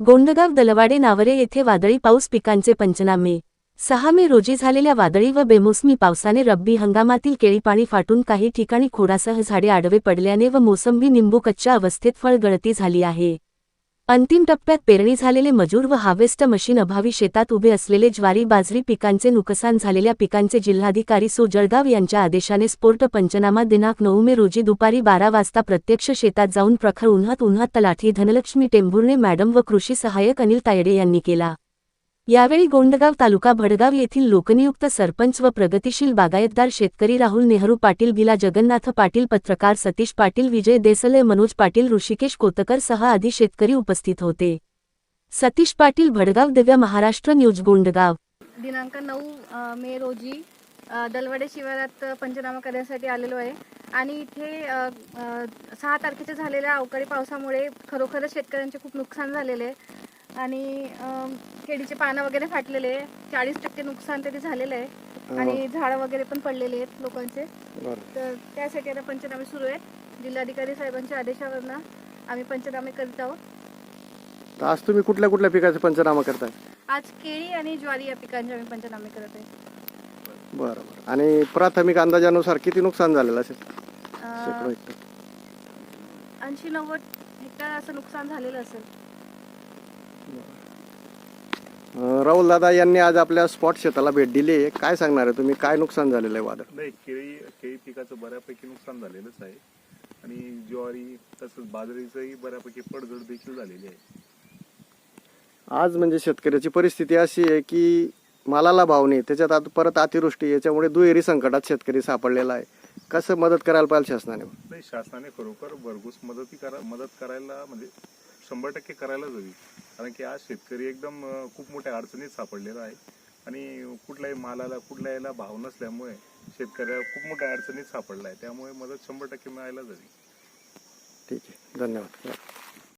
गोंडगाव दलवाडे नावरे येथे वादळी पाऊस पिकांचे पंचनामे. सहा मे रोजी झालेल्या वादळी व बेमोसमी पावसाने रब्बी हंगामातील केळीपाणी फाटून काही ठिकाणी खोडासह झाडे आडवे पडल्याने व मोसंबी निंबू कच्च्या अवस्थेत फळगळती झाली आहे. अंतिम टप्प्यात पेरणी झालेले मजूर व हार्वेस्ट मशीन अभावी शेतात उभे असलेले ज्वारी बाजरी पिकांचे नुकसान झालेल्या पिकांचे जिल्हाधिकारी सो जळगाव यांच्या आदेशाने स्पोर्ट पंचनामा दिनांक नऊ मे रोजी दुपारी बारा वाजता प्रत्यक्ष शेतात जाऊन प्रखर उन्हात उन्हात तलाठी धनलक्ष्मी टेंभुर्णे मॅडम व कृषी सहाय्यक अनिल तायडे यांनी केला. यावेळी गोंडगाव तालुका भडगाव येथील लोकनियुक्त सरपंच व प्रगतिशील बागायतदार शेतकरी राहुल नेहरू पाटील भिला जगन्नाथ पाटील पत्रकार सतीश पाटील विजय देसले मनोज पाटील ऋषिकेश कोतकर सह आदी शेतकरी उपस्थित होते. सतीश पाटील भडगाव दिव्य महाराष्ट्र न्यूज गोंडगाव. दिनांक नऊ मे रोजी दलवडे शिवारात पंचनामा करण्यासाठी आलेलो आहे. आणि इथे सहा तारखेच्या झालेल्या अवकाळी पावसामुळे खरोखरच शेतकऱ्यांचे खूप नुकसान झालेले आहे. आणि केळीचे पानं वगैरे फाटलेले चाळीस टक्के नुकसान तरी झालेलं आहे. आणि झाडं वगैरे पण पडलेले आहेत लोकांचे. तर त्यासाठी आता पंचनामे सुरू आहेत. जिल्हाधिकारी साहेबांच्या आदेशावरनं आम्ही पंचनामे करीत आहोत. आज तुम्ही कुठल्या कुठल्या पिकाचे पंचनामा करताय? आज केळी आणि ज्वारी या पिकांचे आम्ही पंचनामे करत आहे. बरं बरं. आणि प्राथमिक अंदाजानुसार किती नुकसान झालेलं असेल? ऐंशी नव्वद हेक्टर असं नुकसान झालेलं असेल. राहुल दादा यांनी आज आपल्या स्पॉट शेताला भेट दिली. आहे काय सांगणार आहे तुम्ही? काय नुकसान झालेलं आहे वादळ? नाही केळी केळी पिकाचं बऱ्यापैकी नुकसान झालेलंच आहे. आणि ज्वारी तसंच बाजरीचंही बऱ्यापैकी पडझड देखील झालेली आहे. आज म्हणजे शेतकऱ्याची परिस्थिती अशी आहे की मालाला भाव नाही. त्याच्यात आता परत अतिवृष्टी याच्यामुळे दुहेरी संकटात शेतकरी सापडलेला आहे. कसं मदत करायला पाहिजे शासनाने? नाही शासनाने खरोखर भरघोस मदती करा मदत करायला म्हणजे शंभर टक्के करायलाच हवी. कारण की आज शेतकरी एकदम खूप मोठ्या अडचणीत सापडलेला आहे. आणि कुठल्याही मालाला कुठल्या याला भाव नसल्यामुळे शेतकऱ्याला खूप मोठ्या अडचणीत सापडला आहे. त्यामुळे मदत शंभर टक्के मिळायलाच हवी. ठीक आहे. धन्यवाद.